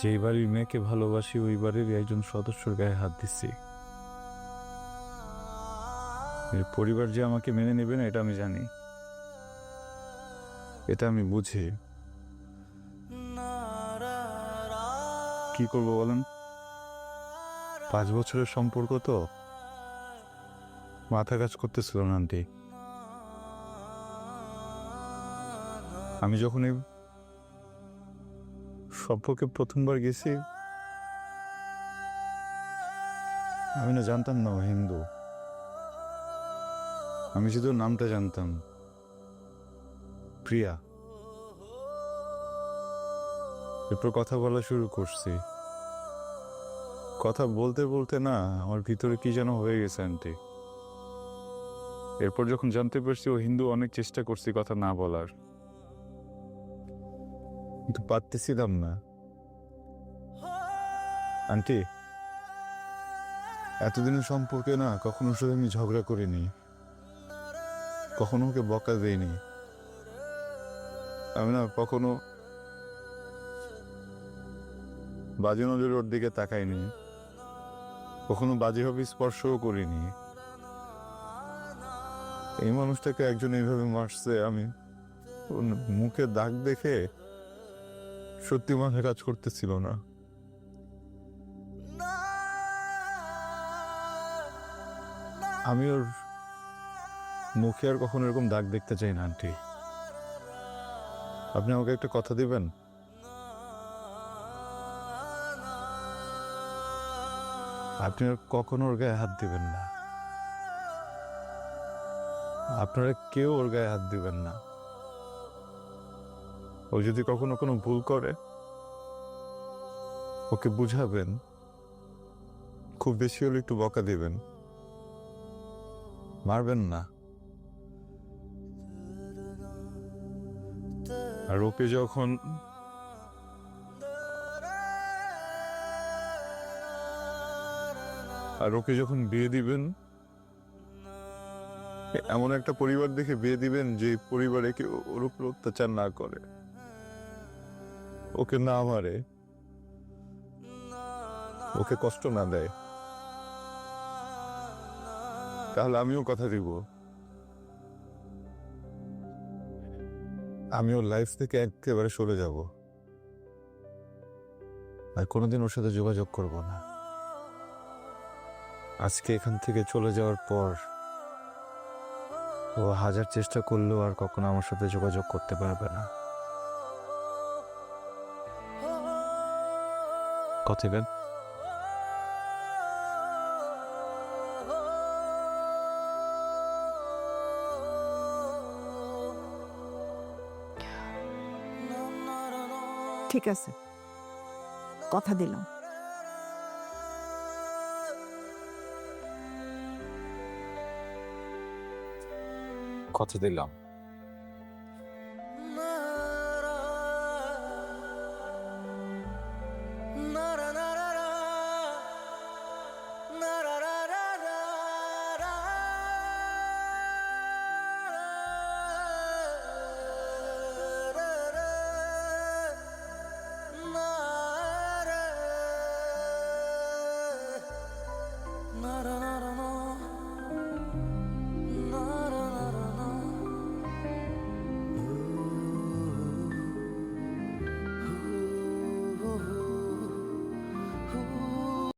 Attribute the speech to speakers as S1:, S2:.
S1: যেই বাড়ির মেয়েকে ভালোবাসি ওই বাড়ির একজন সদস্যর গায়ে হাত দিচ্ছি। এর পরিবার যে আমাকে মেনে নেবে না, এটা আমি জানি। এটা আমি বুঝি। কি করব বলেন? পাঁচ বছরের সম্পর্ক তো? মাথা কাজ করতেছিল না, আন্টি। আমি যখন এই সম্পর্কে প্রথমবার গেছি, আমি না জানতাম না হিন্দু। আমি শুধু নামটা জানতাম। প্রিয়া। এরপর কথা বলা শুরু করছি। কথা বলতে বলতে না, আমার ভিতরে কি যেন হয়ে গেছে, আন্টি। এরপর যখন জানতে পারছি ও হিন্দু, অনেক চেষ্টা করছি কথা না বলার। কিন্তু পারতেছিলাম না। আন্টি, এতদিনের সম্পর্কে না কখনো সাথে আমি ঝগড়া করিনি। কখনো ওকে বকা দেইনি। আমি না কখনো বাজে নজরের ওর দিকে তাকাইনি। কখনো বাজেভাবে স্পর্শও করিনি। এই মানুষটাকে একজন এইভাবে মারছে, আমি মুখে দাগ দেখে সত্যি মাথা কাজ করতেছিল না। আমি ওর মুখে আর কখনো এরকম দাগ দেখতে চাই না, আন্টি। আপনি আমাকে একটা কথা দিবেন? আপনি আর কখনো ওর গায়ে হাত দিবেন না। আপনারা কেউ ওর গায়ে হাত দিবেন না। ও যদি কখনো কোনো ভুল করে, ওকে বুঝাবেন। খুব বেশি হলে একটু বকা দিবেন। মারবেন না। আর ওকে যখন আর ওকে যখন বিয়ে দিবেন, এমন একটা পরিবার দেখে বিয়ে দিবেন যে পরিবারে কেউ ওর উপর অত্যাচার না করে। ওকে না মারে, ওকে কষ্ট না দেয়, তাহলে আমিও কথা দিব। আমি ওর লাইফ থেকে একেবারে সরে যাব। আর কোনোদিন ওর সাথে যোগাযোগ করব না। আজকে এখান থেকে চলে যাওয়ার পর ও হাজার চেষ্টা করলেও আর কখনো আমার সাথে যোগাযোগ করতে পারবে না। কথা দেন
S2: ঠিক আছে। কথা দিলাম।
S1: কথা দিলাম। not na na